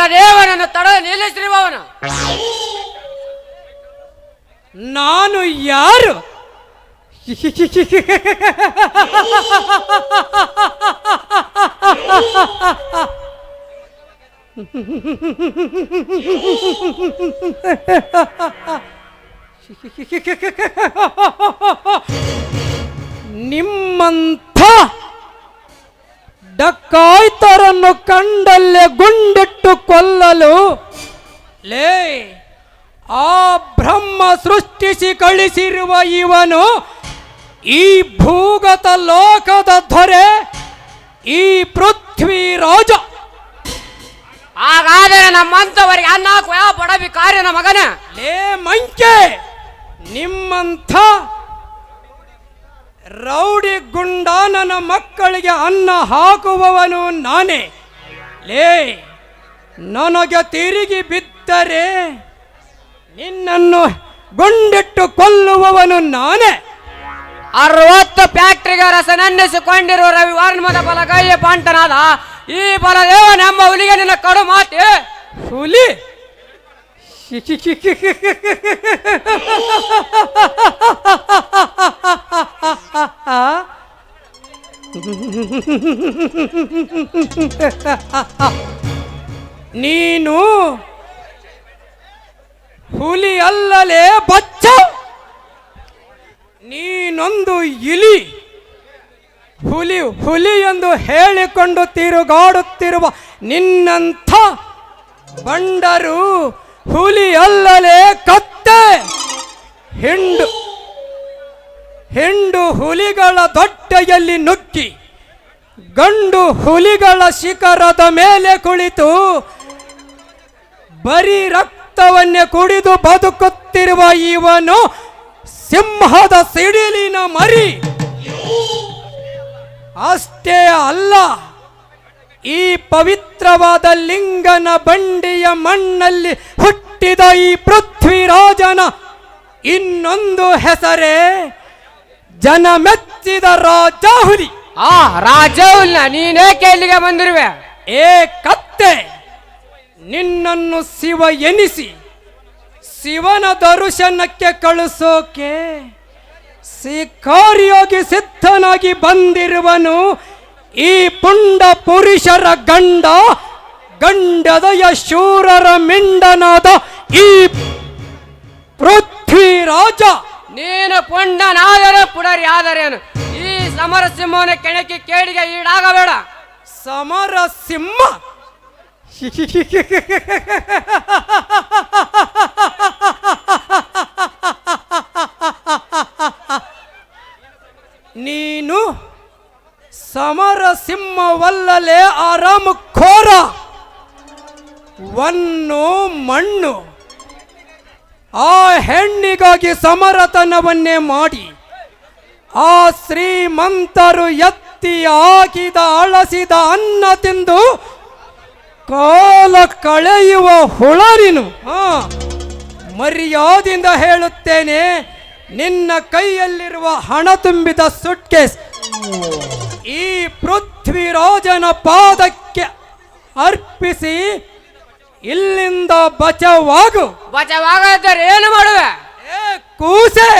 ಬಲದೇವನನ್ನು ತಡೆದು ನಿಲ್ಲಿಸಿರುವವನು ನಾನು ಯಾರು ನಿಮ್ಮಂಥ ಡಕ್ಕಾಯ್ತರನ್ನು ಕಂಡಲ್ಲೇ ಗುಂಡಿಟ್ಟು ಕೊಲ್ಲಲು. ಲೇ ಆ ಬ್ರಹ್ಮ ಸೃಷ್ಟಿಸಿ ಕಳಿಸಿರುವ ಇವನು ಈ ಭೂಗತ ಲೋಕದ ದೊರೆ ಈ ಪೃಥ್ವಿ ರಾಜ. ಹಾಗಾದರೆ ನಮ್ಮಂಥವರಿಗೆ ಅನ್ನ ಹಾಕುವ ಯಾವ ಬಡಬಿಕಾರ್ಯನ ಮಗನ. ಲೇ ಮಂಕೆ ನಿಮ್ಮಂಥ ರೌಡಿ ಗುಂಡಾನನ ಮಕ್ಕಳಿಗೆ ಅನ್ನ ಹಾಕುವವನು ನಾನೇ. ಲೇ ನನಗೆ ತಿರುಗಿ ಬಿದ್ದರೆ ನಿನ್ನನ್ನು ಗುಂಡಿಟ್ಟು ಕೊಲ್ಲುವವನು ನಾನೇ. ಅರವತ್ತು ಫ್ಯಾಕ್ಟರಿಗೆ ರಸನನ್ನಿಸಿಕೊಂಡಿರುವ ರವಿ ವರ್ಮದ ಬಲಗೈಯ ಪಾಂಟನಾದ ಈ ಬಲದೇವ ನಮ್ಮ ಹುಲಿಗೆ ನಿನ್ನ ಕಡು ಮಾತೆ. ಹುಲಿ? ನೀನು ಹುಲಿ ಅಲ್ಲಲೇ ಬಚ್ಚ. ನೀನೊಂದು ಇಲಿ. ಹುಲಿ ಹುಲಿ ಎಂದು ಹೇಳಿಕೊಂಡು ತಿರುಗಾಡುತ್ತಿರುವ ನಿನ್ನಂಥ ಬಂಡರು ಹುಲಿ ಅಲ್ಲಲೇ ಕತ್ತೆ. ಹಿಂಡು. ಹೆಂಡು ಹುಲಿಗಳ ದೊಟ್ಟೆಯಲ್ಲಿ ನುಗ್ಗಿ, ಗಂಡು ಹುಲಿಗಳ ಶಿಖರದ ಮೇಲೆ ಕುಳಿತು ಬರೀ ರಕ್ತವನ್ನೇ ಕುಡಿದು ಬದುಕುತ್ತಿರುವ ಇವನು ಸಿಂಹದ ಸಿಡಿಲಿನ ಮರಿ. ಅಷ್ಟೇ ಅಲ್ಲ, ಈ ಪವಿತ್ರವಾದ ಲಿಂಗನ ಬಂಡಿಯ ಮಣ್ಣಲ್ಲಿ ಹುಟ್ಟಿದ ಈ ಪೃಥ್ವಿರಾಜನ ಇನ್ನೊಂದು ಹೆಸರೇ ಜನ ಮೆಚ್ಚಿದ ರಾಜಾಹುಲಿ. ಆ ರಾಜೌಲ್ನ ನೀನೇಕೆ ಇಲ್ಲಿಗೆ ಬಂದಿರುವೆ? ಏ ಕತ್ತೆ ನಿನ್ನನ್ನು ಶಿವ ಎನಿಸಿ ಶಿವನ ದರ್ಶನಕ್ಕೆ ಕಳಿಸೋಕೆ ಶಿಕಾರಿಯಾಗಿ ಸಿದ್ಧನಾಗಿ ಬಂದಿರುವನು ಈ ಪುಂಡ ಪುರುಷರ ಗಂಡ ಗಂಡದ ಶೂರರ ಮಿಂಡನಾದ ಈ ಪೃಥ್ವಿರಾಜ. ನೀನು ಪುಂಡನಾದರೆ ಪುಡರಿ ಆದರೇನು? ಈ ಸಮರ ಸಿಂಹನ ಕೆಣಕಿ ಕೇಳಿಗೆ ಈಡಾಗಬೇಡ. ಸಮರ ಸಿಂಹ ನೀನು ಸಮರ ಸಿಂಹವಲ್ಲಲೇ ಆರಾಮ ಖೋರ ವನ್ನು ಮಣ್ಣು. ಆ ಹೆಣ್ಣಿಗಾಗಿ ಸಮರತನವನ್ನೇ ಮಾಡಿ, ಆ ಶ್ರೀಮಂತರು ಎತ್ತಿ ಹಾಕಿದ, ಅಳಸಿದ ಅನ್ನ ತಿಂದು ಕಾಲ ಕಳೆಯುವ ಹುಳರಿನು. ಹಾ, ಮರ್ಯಾದಿಂದ ಹೇಳುತ್ತೇನೆ, ನಿನ್ನ ಕೈಯಲ್ಲಿರುವ ಹಣ ತುಂಬಿದ ಸುಟ್ಕೇಸ್ ಈ ಪೃಥ್ವಿರಾಜನ ಪಾದಕ್ಕೆ ಅರ್ಪಿಸಿ ಇಲ್ಲಿಂದ ಬಚವಾಗು. ಬಚವಾಗದಿದ್ದರೆ ಏನು ಮಾಡುವೆ? ಏ ಕೂಸೆ.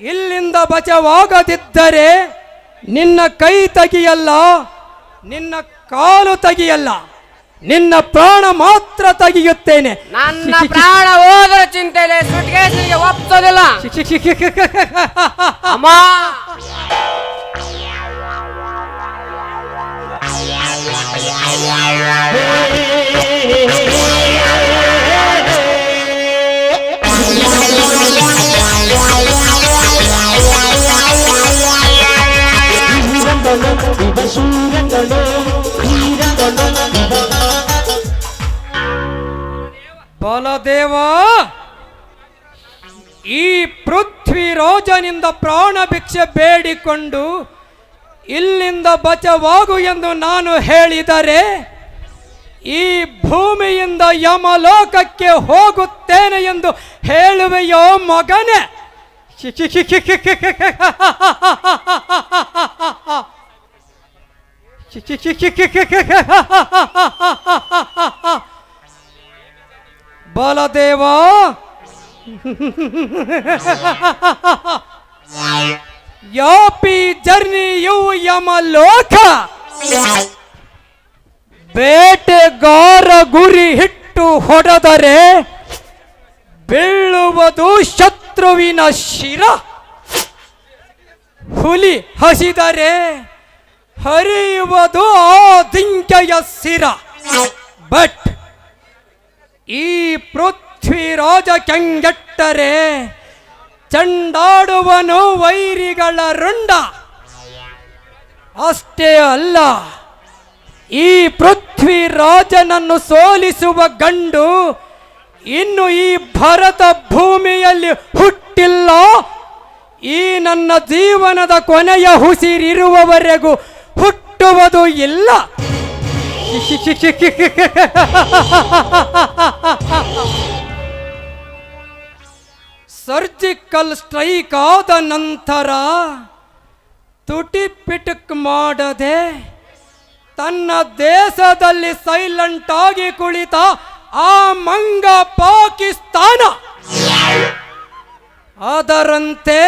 ಇಲ್ಲಿಂದ ಬಚಾವಾಗದಿದ್ದರೆ ನಿನ್ನ ಕೈ ತಗಿಯಲ್ಲ ನಿನ್ನ ಕಾಲು ತೆಗೆಯಲ್ಲ ನಿನ್ನ ಪ್ರಾಣ ಮಾತ್ರ ತೆಗೆಯುತ್ತೇನೆ. ನನ್ನ ಪ್ರಾಣ ಹೋದ್ರ ಚಿಂತೆಲೆ ಸುಟ್ಕೇಸಿಗೆ ಒಪ್ಪೋದಿಲ್ಲ ಅಮ್ಮ! ವೀರಂಗಳು ಬಲದೇವ ಈ ಪೃಥ್ವಿರಾಜನಿಂದ ಪ್ರಾಣ ಭಿಕ್ಷೆ ಬೇಡಿಕೊಂಡು ಇಲ್ಲಿಂದ ಬಚವಾಗು ಎಂದು ನಾನು ಹೇಳಿದರೆ ಈ ಭೂಮಿಯಿಂದ ಯಮಲೋಕಕ್ಕೆ ಹೋಗುತ್ತೇನೆ ಎಂದು ಹೇಳುವೆಯೋ ಮಗನೇ ಬಲದೇವ ಯಾಪಿ ಜರ್ನಿ ಯು ಯಮ ಲೋಕ ಬೇಟೆಗಾರ ಗುರಿ ಹಿಟ್ಟು ಹೊಡೆದರೆ ಬೀಳುವುದು ಶತ್ರುವಿನ ಶಿರ. ಹುಲಿ ಹಸಿದರೆ ಹರಿಯುವುದು ದಿಂಕೆಯ ಸಿರ. ಬಟ್ ಈ ಪೃಥ್ವಿರಾಜ ಕೆಂಗೆಟ್ಟರೆ ಚಂಡಾಡುವನು ವೈರಿಗಳ ರುಂಡ. ಅಷ್ಟೇ ಅಲ್ಲ. ಈ ಪೃಥ್ವಿ ರಾಜನನ್ನು ಸೋಲಿಸುವ ಗಂಡು ಇನ್ನು ಈ ಭರತ ಭೂಮಿಯಲ್ಲಿ ಹುಟ್ಟಿಲ್ಲ. ಈ ನನ್ನ ಜೀವನದ ಕೊನೆಯ ಹುಸಿರಿರುವವರೆಗೂ ಹುಟ್ಟುವುದು ಇಲ್ಲ. ಸರ್ಜಿಕಲ್ ಸ್ಟ್ರೈಕ್ ಆದ ನಂತರ ತುಟಿ ಪಿಟಕ್ ಮಾಡದೆ ತನ್ನ ದೇಶದಲ್ಲಿ ಸೈಲೆಂಟ್ ಆಗಿ ಕುಳಿತ ಆ ಮಂಗ ಪಾಕಿಸ್ತಾನ. ಅದರಂತೆ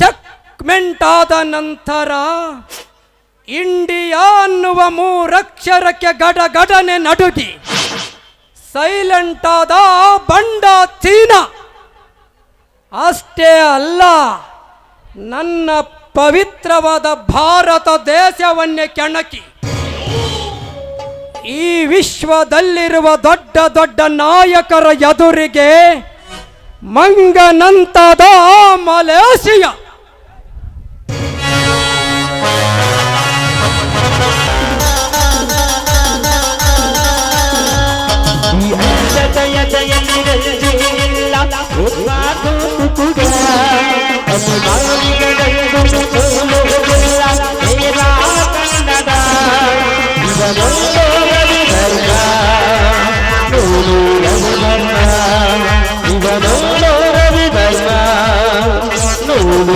ಚಕ್ಮೆಂಟ್ ಆದ ನಂತರ ಇಂಡಿಯಾ ಅನ್ನುವ ಮೂರಕ್ಷರಕ್ಕೆ ಗಡಗಡನೆ ನಡುಗಿ. ಸೈಲೆಂಟ್ ಆದ ಬಂಡ ಚೀನಾ. ಅಷ್ಟೇ ಅಲ್ಲ, ನನ್ನ ಪವಿತ್ರವಾದ ಭಾರತ ದೇಶವನ್ನೇ ಕೆಣಕಿ ಈ ವಿಶ್ವದಲ್ಲಿರುವ ದೊಡ್ಡ ದೊಡ್ಡ ನಾಯಕರ ಎದುರಿಗೆ ಮಂಗನಂತದ ಆ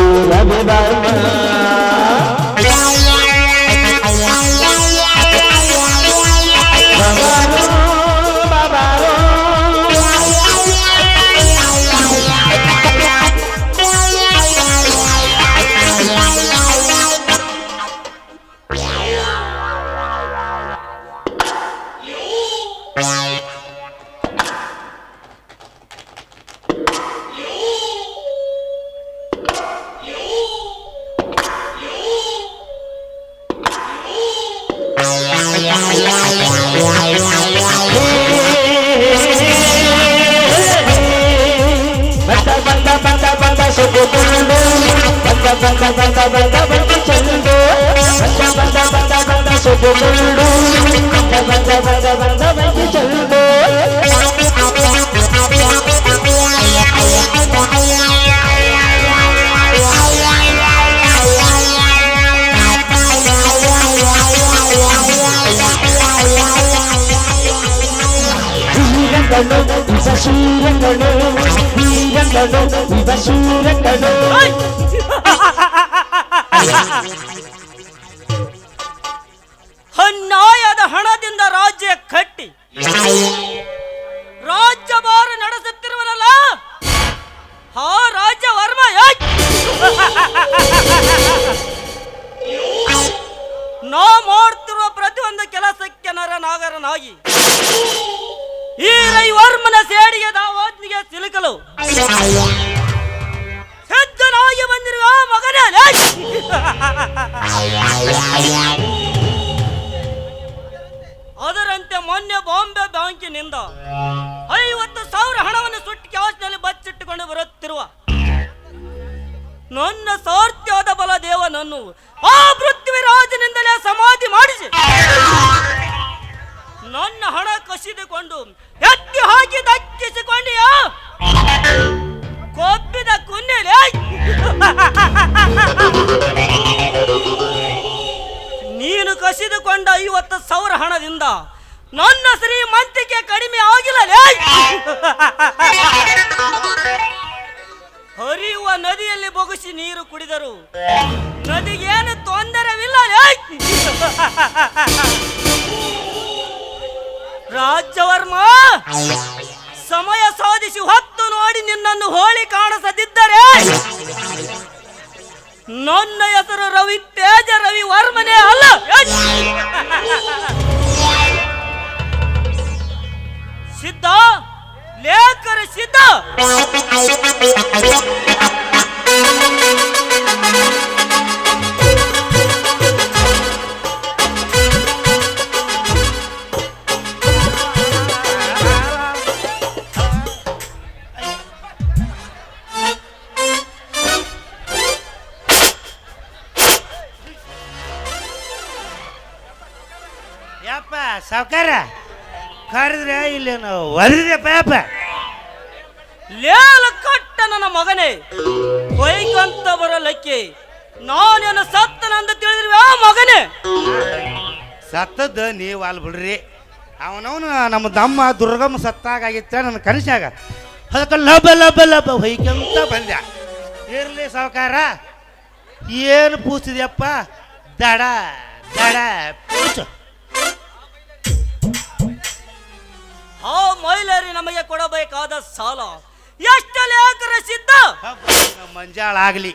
ನೋಡು ಬಂದ ಇವ ಅನ್ಯಾಯದ ಹಣದಿಂದ ರಾಜ್ಯ ಕಟ್ಟಿ. ರಾಜ್ಯಭಾರ ನಡೆಸುತ್ತಿರುವನಲ್ಲ? ಆ ರಾಜ್ಯ ವರ್ಮ ಯಾಕ್? ನಾ ಮಾಡ್ತಿರುವ ಪ್ರತಿಯೊಂದು ಕೆಲಸಕ್ಕೆ ನರನಾಗರನಾಗಿ. ಈ ರೈವರ್ಮನ ಸೇಡಿಗೆ ದಾವಾಜ್ನಿಗೆ ಸಿಲುಕಲು ಸಿದ್ಧನಾಗಿ ಬಂದಿರುವ ಮಗನೇ? ಅದರಂತೆ ಮೊನ್ನೆ ಬಾಂಬೆ ಬ್ಯಾಂಕಿನಿಂದ ಐವತ್ತು ಸಾವಿರ ಹಣವನ್ನು ಸುಟ್ಟು ಕ್ಯಾಶ್ನಲ್ಲಿ ಬಚ್ಚಿಟ್ಟುಕೊಂಡು ಬರುತ್ತಿರುವ ನನ್ನ ಸಾರ್ಥ್ಯದ ಬಲ ದೇವನನ್ನು ಆ ಪೃಥ್ವಿರಾಜನಿಂದಲೇ ಸಮಾಧಿ ಮಾಡಿಸಿ ನನ್ನ ಹಣ ಕಸಿದುಕೊಂಡು ಎತ್ತಿ ಹಾಕಿ ದಕ್ಕಿಸಿಕೊಂಡಿಯ ಕೊಬ್ಬಿದ ಕುನ್ನೆಲೆ ನೀನು ಕಸಿದುಕೊಂಡ ಐವತ್ತು ಸಾವಿರ ಹಣದಿಂದ ನನ್ನ ಶ್ರೀಮಂತಿಕೆ ಕಡಿಮೆ ಆಗಿಲ್ಲ. ಹರಿಯುವ ನದಿಯಲ್ಲಿ ಬೊಗಸಿ ನೀರು ಕುಡಿದರು ನದಿಗೇನು ತೊಂದರೆವಿಲ್ಲ. ರಾಜ್ಯವರ್ಮ! ಸಮಯ ಸಾಧಿಸಿ ಹೊತ್ತು ನೋಡಿ ನಿನ್ನನ್ನು ಹೋಳಿ ಕಾಣಿಸದಿದ್ದರೆ ನನ್ನ ಹೆಸರು ರವಿ, ತೇಜ ರವಿ ವರ್ಮನೇ ಅಲ್ಲ. ಸಿದ್ಧ ಲೇಖರ ಸಿದ್ಧ. ಕರೆದ್ರೆ ಇಲ್ಲಿ ನಾವು ಪಾಪ. ಲೇಲ ಕಟ್ಟ ನನ್ನ ಮಗನೇ ಹೊಯ್ಕಂತ ಬರಲಕ್ಕೆ ನಾನೇನು ಅಂತ ತಿಳಿದ್ರಿ ಆ ಮಗನೇ? ಸತ್ತದ ನೀವು ಅಲ್ಲಿ ಬಿಡ್ರಿ. ಅವನವನು ನಮ್ಮ ದಮ್ಮ ದುರ್ಗಮ್ಮ ಸತ್ತಾಗಿತ್ತ ನನ್ನ ಕನಸಾಗ ಅದಕ್ಕೆ ಲಬ ಲಬ ಲಬ ಹೊಯ್ಕಂತ ಬಂದ. ಇರ್ಲಿ ಸಾವುಕಾರ ಏನು ಪೂಸಿದ್ಯಪ್ಪ? ದಡ ದಡ ಪೂಚು. ಆ ಮಹಿಳೆಯರಿ ನಮಗೆ ಕೊಡಬೇಕಾದ ಸಾಲ ಎಷ್ಟು ಲೇಖರ ಸಿದ್ಧ? ಮಂಜಾಳ ಆಗಲಿ.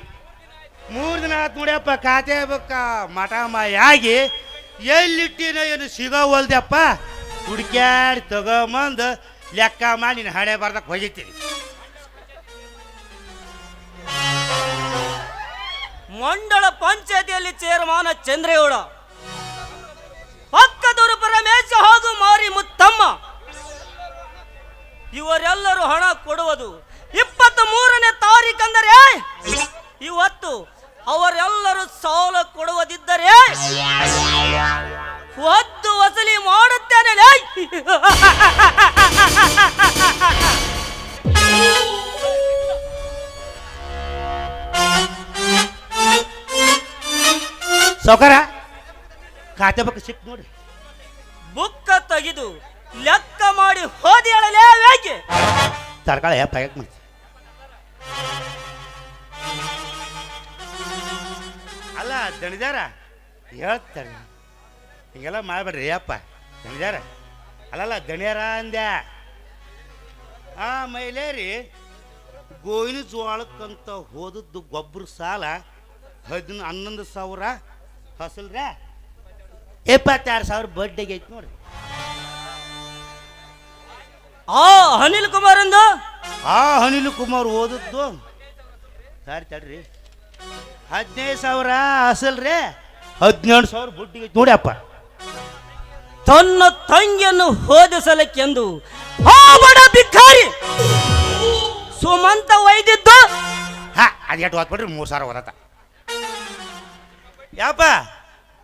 ಮೂರು ದಿನ ಆತ್ ನೋಡ್ಯಪ್ಪ ಖಾತೆ ಬಕ್ಕ ಮಠ ಮಾಯಿ ಆಗಿ ಎಲ್ಲಿಟ್ಟಿನ ಏನು ಸಿಗೋವಲ್ದಪ್ಪ ಹುಡ್ಕ್ಯಾಡಿ ತಗೊಂಬಂದು ಲೆಕ್ಕ ಮಾಡಿ ನಿನ್ನ ಹಣೆ ಬರ್ದಕ್ಕೆ ಹೋಗಿತ್ತೀನಿ ಮಂಡಳ ಪಂಚಾಯತಿಯಲ್ಲಿ ಚೇರ್ಮಾನ ಚಂದ್ರೇಗೌಡ. ಪಕ್ಕದೂರು ಪರಮೇಶ ಹಾಗೂ ಮಾರಿ ಮುತ್ತಮ್ಮ ಇವರೆಲ್ಲರೂ ಹಣ ಕೊಡುವುದು. ಇಪ್ಪತ್ತ್ ಮೂರನೇ ತಾರೀಕಂದರೆ ಇವತ್ತು ಅವರೆಲ್ಲರೂ ಸಾಲ ಕೊಡುವುದಿದ್ದರೆ ಒದ್ದು ವಸೂಲಿ ಮಾಡುತ್ತೇನೆ. ಸೌಕರ ಖಾತೆ ಬಗ್ಗೆ ಸಿಕ್ ನೋಡ್ರಿ. ಬುಕ್ಕ ತೆಗೆದು ಲೆಕ್ಕ ಮಾಡಿ ಹೋದಿ ಹೇಳಲೇ ಹೇಗೆ ತರಕಾಳ ಪ್ಯಾಕೆಟ್ ಮಾಡಿ ಅಲ್ಲ ದಣಿದಾರ? ಹೇಳ್ತಾರೆ ಹಿಂಗೆಲ್ಲ ಮಾಡಬೇಡ್ರಿ ಅಪ್ಪ. ದಣಿದಾರ? ಅಲ್ಲಲ್ಲ ದಣಿಯಾರ ಅಂದ್ಯ? ಆ ಮಹಿಳೆಯರಿ ಗೋವಿನ ಜೋಳಕ್ಕಂತ ಹೋದದ್ದು ಗೊಬ್ಬರ ಸಾಲ ಹದಿನ ಹನ್ನೊಂದು ಸಾವಿರ. ಹಸಲ್ರ? ಇಪ್ಪತ್ತಾರು ಸಾವಿರ ಬಡ್ಡಿಗೆ ಐತಿ ನೋಡ್ರಿ. ಆ ಅನಿಲ್ ಕುಮಾರ್ ಎಂದು ಆ ಅನಿಲ್ ಕುಮಾರ್ ಓದದ್ದು. ಸರಿ ತಡ್ರಿ. ಹದಿನೈದು ಸಾವಿರ ಅಸಲ್ರಿ ಹದಿನೇಳು ಸಾವಿರ ಬುಡ್ಡಿಗೆ ಐತಿ ನೋಡಿ ಅಪ್ಪ. ತನ್ನ ತಂಗಿಯನ್ನು ಹೋದಿಸಲಕ್ಕೆಂದು ಆ ಬಡ ಭಿಕ್ಕಾರಿ ಸುಮಂತ ಒಯ್ದಿದ್ದು? ಹಾ ಅದು ಎಷ್ಟು ಓದ್ಬಿಡ್ರಿ? ಮೂರು ಸಾವಿರ ಓದತ್ತ. ಯಾಪ?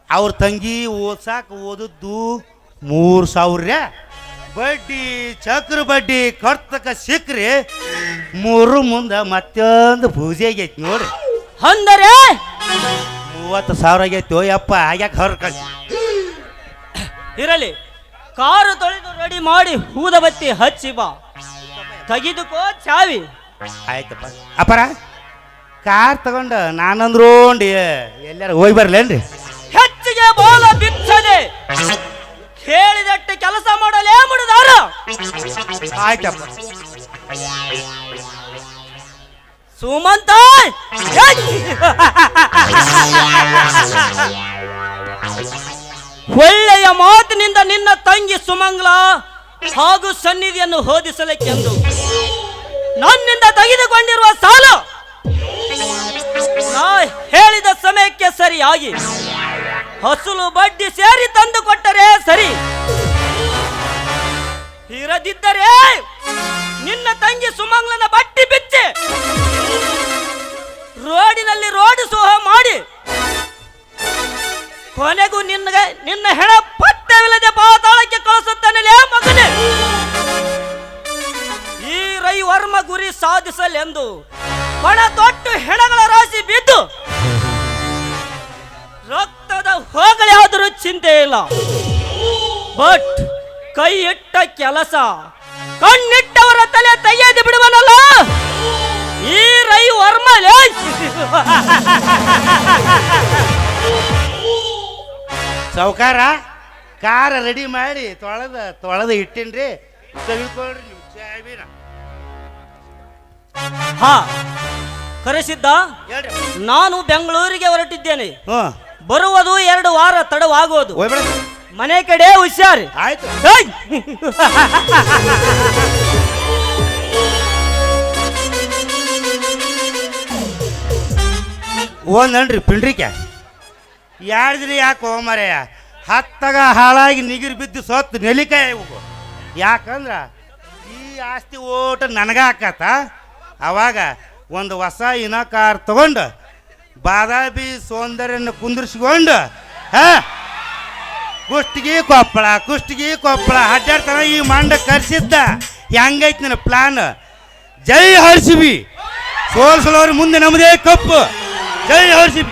ಅವ್ರ ತಂಗಿ ಓದ್ಸಾಕ ಓದದ್ದು ಮೂರು ಸಾವಿರ ಬಡ್ಡಿ ಚಕ್ರ ಬಡ್ಡಿ ಕರ್ತಕ ಸಿಕ್ರಿ ಮೂರು ಮುಂದೆ ಮತ್ತೊಂದು ಪೂಜೆ ಆಗೈತಿ ನೋಡ್ರಿ. ಅಂದರೆ ಮೂವತ್ತು ಸಾವಿರ ಆಗೈತಿ ಯಪ್ಪ ಆಗ್ಯಾಕ ಹೊರ ಇರಲಿ ಕಾರು ತೊಳೆದು ರೆಡಿ ಮಾಡಿ ಹೂದ ಬತ್ತಿ ಹಚ್ಚಿ ಬಾ. ತೆಗೆದುಕೋ ಚಾವಿ. ಆಯ್ತಪ್ಪ. ಅಪ್ಪರ ಕಾರ್ ತಗೊಂಡು ನಾನಂದ್ರೂ ಎಲ್ಲಾರು ಹೋಗಿ ಬರ್ಲೇನ್ರಿ. ಆಯ್ತಪ್ಪ ಸುಮಂತ! ಒಳ್ಳೆಯ ಮಾತಿನಿಂದ ನಿನ್ನ ತಂಗಿ ಸುಮಂಗ್ಲ ಹಾಗೂ ಸನ್ನಿಧಿಯನ್ನು ಹೋದಿಸಲಿಕ್ಕೆಂದು ನನ್ನಿಂದ ತೆಗೆದುಕೊಂಡಿರುವ ಸಾಲ! ನಾ ಹೇಳಿದ ಸಮಯಕ್ಕೆ ಸರಿಯಾಗಿ ಹಸುಲು ಬಡ್ಡಿ ಸೇರಿ ತಂದು ಕೊಟ್ಟರೆ ಸರಿ. ಇರದಿದ್ದರೆ ನಿನ್ನ ತಂಗಿ ಸುಮಂಗ್ಲನ ಬಟ್ಟಿ ಬಿಚ್ಚಿ ರೋಡಿನಲ್ಲಿ ರೋಡ್ ಸೋಹ ಮಾಡಿ ಕೊನೆಗೂ ನಿನ್ನ ನಿನ್ನ ಹೆಣ ಪತ್ತೆವಿಲ್ಲದೆ ಪಾತಾಳಕ್ಕೆ ಕಳಿಸುತ್ತಾನೆ ಮಗನೇ. ಈ ರವಿವರ್ಮ ಗುರಿ ಸಾಧಿಸಲೆಂದು ಪಣ ತೊಟ್ಟು ಹೆಣಗಳ ರಾಶಿ ಬಿದ್ದು ರಕ್ತದ ಹೋಗಲಿ ಆದರೂ ಚಿಂತೆ ಇಲ್ಲ. ಬಟ್ ಕೈ ಕೆಲಸ. ಕಣ್ಣಿಟ್ಟವರ ತಲೆ ತೆಗೆದು ಬಿಡುವನಲ್ಲ? ಈ ರೈ ವರ್ಮ ಲೇ. ಸಾವುಕಾರ ಕಾರ ರೆಡಿ ಮಾಡಿ ತೊಳೆದ ತೊಳೆದ ಇಟ್ಟಿನ್ರಿ. ತೆಗೆದುಕೊಳ್ರಿ ನೀವು ಚಾವಿನ ಹಾ ಕರೆಸಿದ್ದ? ಹೇಳ್ರಿ. ನಾನು ಬೆಂಗಳೂರಿಗೆ ಹೊರಟಿದ್ದೇನೆ. ಹ್ಞೂ ಬರುವುದು ಎರಡು ವಾರ ತಡವಾಗೋದು. ಹೋಗ್ಬೇಡ. ಮನೆ ಕಡೆ ಹುಷಾರಿ. ಆಯ್ತು. ಏಯ್! ಒಂದನ್ರಿ ಪಿಂಡ್ರಿಕೆ. ಯಾರ್ದ್ರಿ ಯಾಕೆ ಹೋಮರಯ್ಯ ಹತ್ತಗ ಹಾಳಾಗಿ ನಿಗಿರು ಬಿದ್ದು ಸೊತ್ತು ನೆಲಿಕಾಯಿ ಇವು ಯಾಕಂದ್ರ ಈ ಆಸ್ತಿ ಓಟ ನನಗ ಹಾಕತ್ತ ಅವಾಗ ಒಂದು ಹೊಸ ಇನ ಕಾರ್ ತಗೊಂಡು ಬಾದಾಬಿ ಸೌಂದರ್ಯನ ಕುಂದಿರ್ಸ್ಕೊಂಡು ಹಾ ಕುಷ್ಟಗಿ ಕೊಪ್ಪಳ ಕುಷ್ಟಗಿ ಕೊಪ್ಪಳ, ಅಡ್ಡಾಡ್ತಾನ ಈ ಮಂಡ ಕರ್ಸಿದ್ದ. ಹೆಂಗೈತಿ ನನ್ನ ಪ್ಲಾನ್ ಜೈ ಹರ್ಸಿಬಿ ಸೋಲ್ಸಲವ್ರ ಮುಂದೆ ನಮ್ಮದೇ ಕಪ್ಪು. ಜೈ ಹರ್ಸಿಬಿ